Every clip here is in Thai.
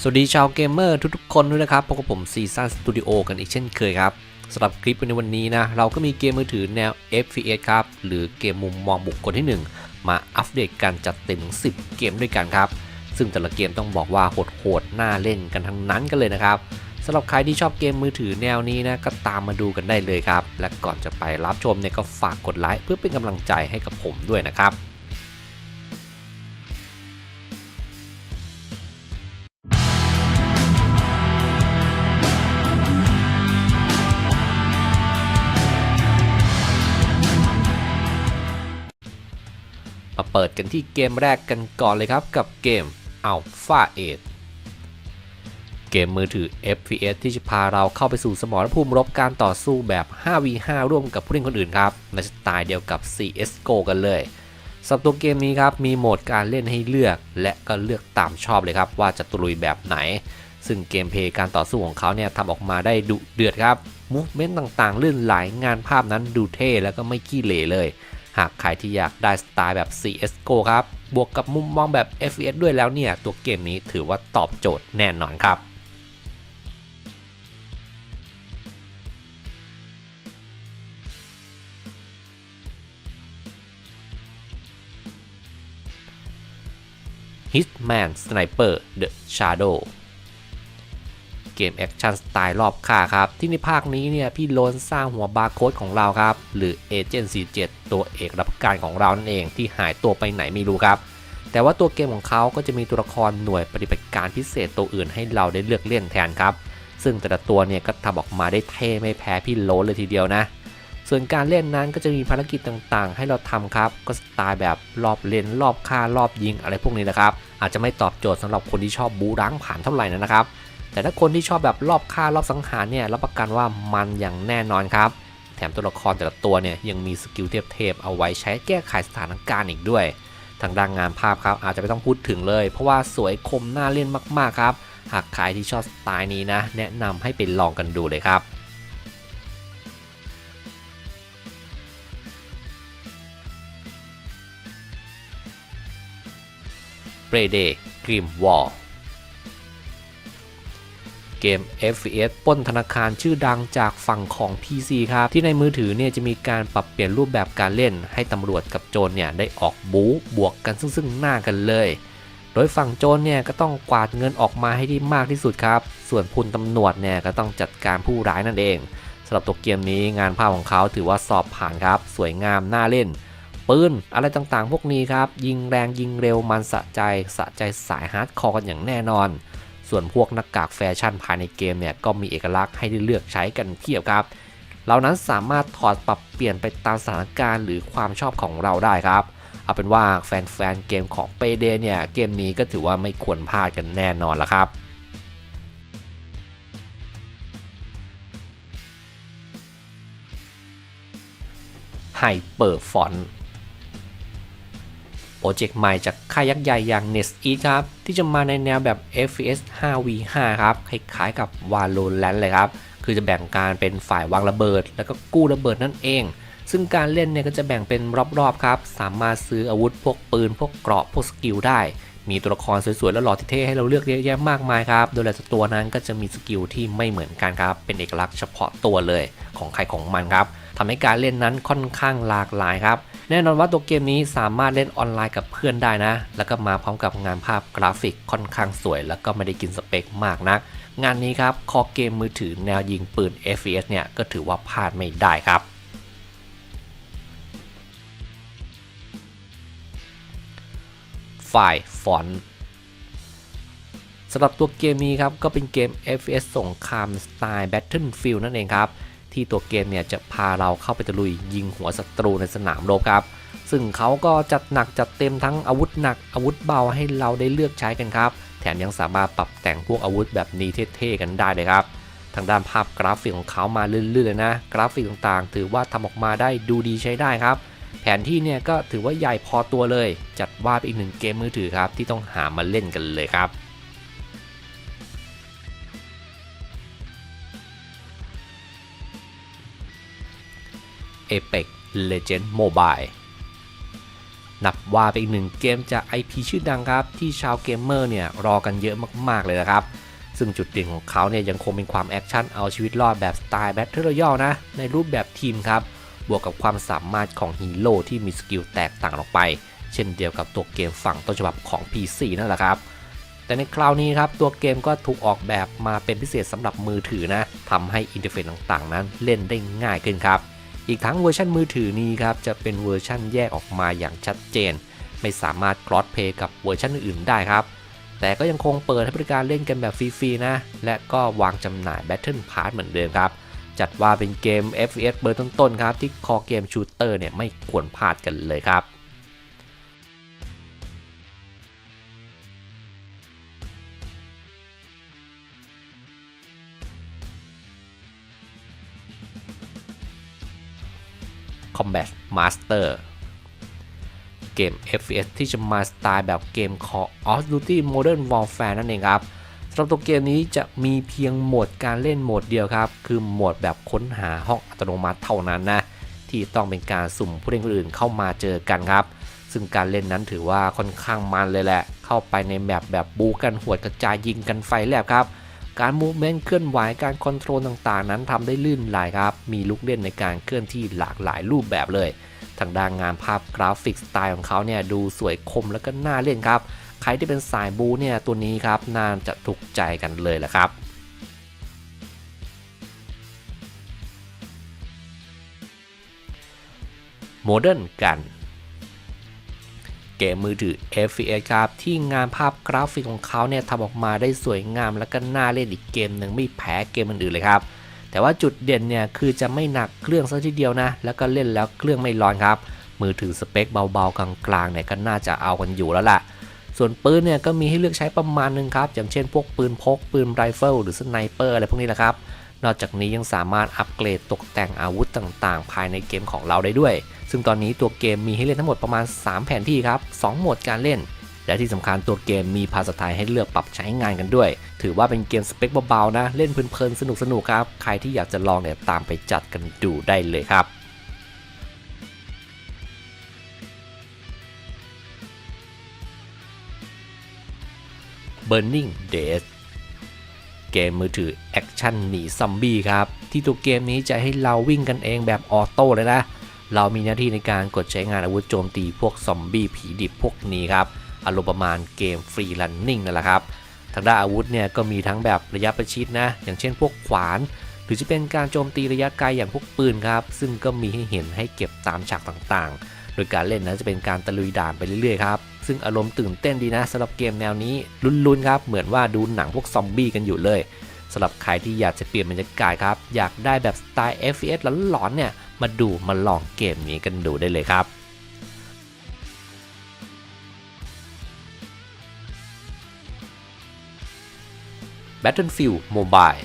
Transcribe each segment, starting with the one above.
สวัสดีชาวเกมเมอร์ทุกๆคนด้วยนะครับพบกับผมซีซันสตูดิโอกันอีกเช่นเคยครับสำหรับคลิปในวันนี้นะ เราก็มีเกมมือถือแนว FPS ครับ หรือเกมมุมมองบุคคลที่ 1 มาอัปเดตกันจัดเต็มถึง10 เกมด้วยกันครับ ซึ่งแต่ละเกมต้องบอกว่าโหดๆน่าเล่นกันทั้งนั้นกันเลยนะครับสำหรับใครที่ชอบเกมมือถือแนวนี้นะก็ตามมาดูกันได้เลยครับ และก่อนจะไปรับชมเนี่ยก็ฝากกดไลค์เพื่อเป็นกำลังใจให้กับผมด้วยนะครับ เปิดกันที่เกมแรกกันก่อนเลยครับกับเกม Alpha 8เกมมือถือ FPS ที่จะพาเราเข้าไปสู่สมรภูมิรบการต่อสู้แบบ 5v5 ร่วมกับผู้เล่นคนอื่นครับในสไตล์เดียวกับ CSGO กันเลยสำหรับตัวเกมนี้ครับมีโหมดการเล่นให้เลือก และก็เลือกตามชอบเลยครับว่าจะตุลุยแบบไหน ซึ่งเกมเพย์การต่อสู้ของเขาเนี่ยทำออกมาได้ดุเดือดครับมูฟเมนต์ต่างๆ ลื่นไหลงานภาพนั้นดูเท่แล้วก็ไม่ขี้เหร่เลย หากใครที่อยากได้สไตล์แบบ CSGO ครับ บวกกับมุมมองแบบ FPS ด้วยแล้วเนี่ย ตัวเกมนี้ถือว่าตอบโจทย์แน่นอนครับ Hitman Sniper The Shadow เเกมแอคชั่นสไตล์รอบค่าครับ ที่ในภาคนี้เนี่ยพี่โลนสร้างหัวบาร์โค้ดของเราครับ หรือ Agent 47ตัวเอกรับการของเรานั่นเองที่หายตัวไปไหนไม่รู้ครับแต่ว่าตัวเกมของเขาก็จะมีตัวละครหน่วยปฏิบัติการพิเศษตัวอื่นให้เราได้เลือกเล่นแทนครับ ซึ่งแต่ละตัวเนี่ยก็ทำออกมาได้เท่ไม่แพ้พี่โลนเลยทีเดียวนะ ส่วนการเล่นนั้นก็จะมีภารกิจต่างๆ ให้เราทำครับ ก็สไตล์แบบรอบเล่นรอบฆ่ารอบยิงอะไรพวกนี้นะครับ อาจจะไม่ตอบโจทย์สำหรับคนที่ชอบบูร้างผ่านเท่าไหร่นะครับ แต่ถ้าคนที่ชอบแบบรอบฆ่ารอบสังหารเนี่ยรับประกันว่ามันอย่างแน่นอนครับ แถมตัวละครแต่ละตัวเนี่ยยังมีสกิลเทพๆเอาไว้ใช้แก้ไขสถานการณ์อีกด้วย ทางด้านงานภาพครับอาจจะไม่ต้องพูดถึงเลย เพราะว่าสวยคมน่าเล่นมากๆครับ หากใครที่ชอบสไตล์นี้นะ แนะนำให้ไปลองกันดูเลยครับเ r เดกริมวอล กม FPS ปล้นธนาคารชื่อดังจากฝั่งของ PC ครับ ที่ในมือถือเนี่ยจะมีการปรับเปลี่ยนรูปแบบการเล่น ให้ตำรวจกับโจรเนี่ยได้ออกบู๊บวกกันซึ่งซึ่งหน้ากันเลย โดยฝั่งโจรเนี่ยก็ต้องกวาดเงินออกมาให้ได้มากที่สุดครับ ส่วนพลตำรวจเนี่ยก็ต้องจัดการผู้ร้ายนั่นเองสำหรับตัวเกมนี้งานภาพของเขาถือว่าสอบผ่านครับ สวยงามน่าเล่นปืนอะไรต่างๆ พวกนี้ครับ ยิงแรงยิงเร็วมันสะใจสะใจสายฮาร์ดคอร์กันอย่างแน่นอน ส่วนพวกหน้ากากแฟชั่นภายในเกมเนี่ยก็มีเอกลักษณ์ให้ได้เลือกใช้กันเทียบครับเรานั้นสามารถถอดปรับเปลี่ยนไปตามสถานการณ์หรือความชอบของเราได้ครับ เอาเป็นว่าแฟนๆเกมของเปเดเนี่ยเกมนี้ก็ถือว่าไม่ควรพลาดกันแน่นอนละครับไฮเปอร์ฟอน โปรเจกต์ใหม่จากค่ายยักษ์ใหญ่อย่าง NetEase ครับ ที่จะมาในแนวแบบ FPS 5v5 ครับ คล้ายๆกับ Valorant เลยครับ คือจะแบ่งการเป็นฝ่ายวางระเบิด แล้วก็กู้ระเบิดนั่นเอง ซึ่งการเล่นเนี่ยก็จะแบ่งเป็นรอบๆครับ สามารถซื้ออาวุธพวกปืน พวกเกราะ พวกสกิลได้ มีตัวละครสวยๆ และหล่อเท่ให้เราเลือกเยอะแยะมากมายครับ โดยแต่ละตัวนั้นก็จะมีสกิลที่ไม่เหมือนกันครับ เป็นเอกลักษณ์เฉพาะตัวเลยของใครของมันครับทำให้การเล่นนั้นค่อนข้างหลากหลายครับ แน่นอนว่าตัวเกมนี้สามารถเล่นออนไลน์กับเพื่อนได้นะ แล้วก็มาพร้อมกับงานภาพกราฟิกค่อนข้างสวย แล้วก็ไม่ได้กินสเปคมากนัก งานนี้ครับคอเกมมือถือแนวยิงปืน FPS เนี่ยก็ถือว่าพลาดไม่ได้ครับฝ่ายฟอนต์สำหรับตัวเกมนี้ครับก็เป็นเกม FPS สงครามสไตล์ Battlefield นั่นเองครับ ที่ตัวเกมเนี่ยจะพาเราเข้าไปตะลุยยิงหัวศัตรูในสนามรบครับ ซึ่งเขาก็จัดหนักจัดเต็มทั้งอาวุธหนักอาวุธเบาให้เราได้เลือกใช้กันครับ แถมยังสามารถปรับแต่งพวกอาวุธแบบนี้เท่ๆกันได้เลยครับ ทางด้านภาพกราฟิกของเขามาลื่นๆเลยนะ กราฟิกต่างๆ ถือว่าทำออกมาได้ดูดีใช้ได้ครับ แผนที่เนี่ยก็ถือว่าใหญ่พอตัวเลย จัดว่าเป็นอีกหนึ่งเกมมือถือครับที่ต้องหามาเล่นกันเลยครับ Apex Legends Mobile นับว่าเป็นอีกหนึ่งเกมจาก IP ชื่อดังครับ ที่ชาวเกมเมอร์เนี่ยรอกันเยอะมาก ๆ เลยนะครับ ซึ่งจุดเด่นของเขาเนี่ยยังคงเป็นความแอคชั่นเอาชีวิตรอดแบบสไตล์แบทเทิลรอยัลนะ ในรูปแบบทีมครับ บวกกับความสามารถของฮีโร่ที่มีสกิลแตกต่างออกไป เช่นเดียวกับตัวเกมฝั่งต้นฉบับของ PC นั่นแหละครับแต่ในคราวนี้ครับ ตัวเกมก็ถูกออกแบบมาเป็นพิเศษสำหรับมือถือนะทำให้อินเทอร์เฟซต่างๆ นั้นเล่นได้ง่ายขึ้นครับ อีกทั้งเวอร์ชันมือถือนี้ครับจะเป็นเวอร์ชันแยกออกมาอย่างชัดเจน ไม่สามารถคลอสเพย์กับเวอร์ชันอื่นๆได้ครับ แต่ก็ยังคงเปิดให้บริการเล่นกันแบบฟรีๆนะ และก็วางจำหน่าย Battle Pass เหมือนเดิมครับ จัดว่าเป็นเกม FPS เบอร์ต้นๆครับที่คอเกมชูเตอร์เนี่ยไม่ควรพลาดกันเลยครับ Combat Master เกม FPS ที่จะมาสไตล์แบบเกม Call of Duty Modern Warfare นั่นเองครับสำหรับตัวเกมนี้จะมีเพียงโหมดการเล่นโหมดเดียวครับ คือโหมดแบบค้นหาห้องอัตโนมัติเท่านั้นนะ ที่ต้องเป็นการสุ่มผู้เล่นคนอื่นเข้ามาเจอกันครับ ซึ่งการเล่นนั้นถือว่าค่อนข้างมันเลยแหละ เข้าไปในแมปแบบบูกันหวดกระจายยิงกันไฟแลบครับ การมูฟเมนต์เคลื่อนไหวการคอนโทรลต่างๆ นั้นทำได้ลื่นไหลครับ มีลูกเล่นในการเคลื่อนที่หลากหลายรูปแบบเลย ทางด้านงานภาพกราฟิกสไตล์ของเขาเนี่ยดูสวยคมแล้วก็น่าเล่นครับ ใครที่เป็นสายบูเนี่ยตัวนี้ครับน่าจะถูกใจกันเลยแหละครับ Modern กัน เกมมือถือ FPS ครับที่งานภาพกราฟิกของเขาเนี่ยทำออกมาได้สวยงามแล้วก็น่าเล่นอีกเกมหนึ่งไม่แพ้เกมอื่นๆเลยครับ แต่ว่าจุดเด่นเนี่ยคือจะไม่หนักเครื่องซะทีเดียวนะ แล้วก็เล่นแล้วเครื่องไม่ร้อนครับ มือถือสเปคเบาๆกลางๆเนี่ยก็น่าจะเอากันอยู่แล้วล่ะ ส่วนปืนเนี่ยก็มีให้เลือกใช้ประมาณนึงครับอย่างเช่นพวกปืนพกปืนไรเฟิลหรือสไนเปอร์อะไรพวกนี้แหละครับนอกจากนี้ยังสามารถอัปเกรดตกแต่งอาวุธต่างๆ ภายในเกมของเราได้ด้วย ซึ่งตอนนี้ตัวเกมมีให้เล่นทั้งหมดประมาณ 3 แผนที่ครับ 2 โหมดการเล่น และที่สำคัญตัวเกมมีภาษาไทยให้เลือกปรับใช้งานกันด้วย ถือว่าเป็นเกมสเปคเบาๆนะ เล่นเพลินๆสนุกๆครับ ใครที่อยากจะลองเนี่ยตามไปจัดกันดูได้เลยครับ Burning Days เกมมือถือแอคชั่นหนีซอมบี้ครับ ที่ตัวเกมนี้จะให้เราวิ่งกันเองแบบออโต้เลยนะ เรามีหน้าที่ในการกดใช้งานอาวุธโจมตีพวกซอมบี้ผีดิบพวกนี้ครับอารมณ์ประมาณเกมฟรีลันนิ่งนั่นแหละครับทางด้านอาวุธเนี่ยก็มีทั้งแบบระยะประชิดนะ อย่างเช่นพวกขวาน หรือจะเป็นการโจมตีระยะไกลอย่างพวกปืนครับ ซึ่งก็มีให้เห็นให้เก็บตามฉากต่างๆ โดยการเล่นนั้นจะเป็นการตะลุยด่านไปเรื่อยๆครับ ซึ่งอารมณ์ตื่นเต้นดีนะสำหรับเกมแนวนี้ลุ้นๆครับ เหมือนว่าดูหนังพวกซอมบี้กันอยู่เลยสำหรับใครที่อยากจะเปลี่ยนบรรยากาศครับ อยากได้แบบสไตล์ FPS หลอนๆเนี่ย มาดูมาลองเกมนี้กันดูได้เลยครับ Battlefield Mobile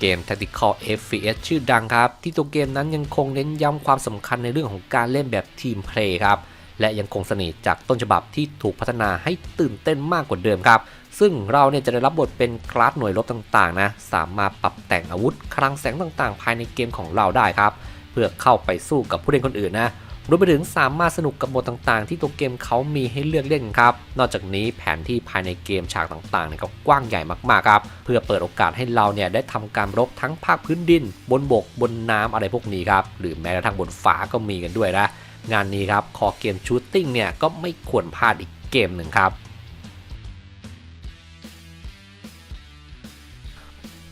เกม Tactical FPS ชื่อดังครับ ที่ตัวเกมนั้นยังคงเน้นย้ำความสำคัญในเรื่องของการเล่นแบบทีมเพลย์ครับ และยังคงเสน่ห์จากต้นฉบับที่ถูกพัฒนาให้ตื่นเต้นมากกว่าเดิมครับ ซึ่งเราเนี่ยจะได้รับบทเป็นคลาสหน่วยรบต่างๆนะ สามารถปรับแต่งอาวุธคลังแสงต่างๆ ภายในเกมของเราได้ครับ เพื่อเข้าไปสู้กับผู้เล่นคนอื่นนะรวมไปถึงสามารถสนุกกับโหมดต่างๆ ที่ตัวเกมเขามีให้เลือกเล่นครับ นอกจากนี้แผนที่ภายในเกมฉากต่างๆเนี่ยก็กว้างใหญ่มากๆครับ เพื่อเปิดโอกาสให้เราเนี่ยได้ทำการรบทั้งภาคพื้นดิน บนบกบนน้ำอะไรพวกนี้ครับ หรือแม้กระทั่งบนฟ้าก็มีกันด้วยนะ งานนี้ครับ คอเกมชูตติ้งเนี่ยก็ไม่ควรพลาดอีกเกมหนึ่งครับ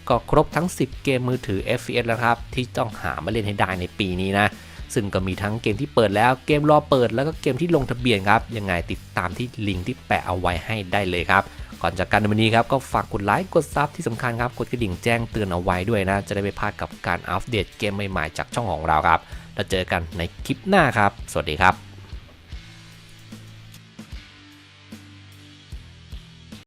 ก็ครบทั้ง 10 เกมมือถือ FPS แล้วครับ ที่ต้องหามาเล่นให้ได้ในปีนี้นะ ซึ่งก็มีทั้งเกมที่เปิดแล้วเกมรอเปิดแล้วก็เกมที่ลงทะเบียนครับ ยังไงติดตามที่ลิงก์ที่แปะเอาไว้ให้ได้เลยครับ ก่อนจากกันในวันนี้ครับ ก็ฝากกดไลค์กดซับที่สำคัญครับ กดกระดิ่งแจ้งเตือนเอาไว้ด้วยนะ จะได้ไม่พลาดกับการอัปเดตเกมใหม่ๆจากช่องของเราครับแล้วเจอกันในคลิปหน้าครับ สวัสดีครับ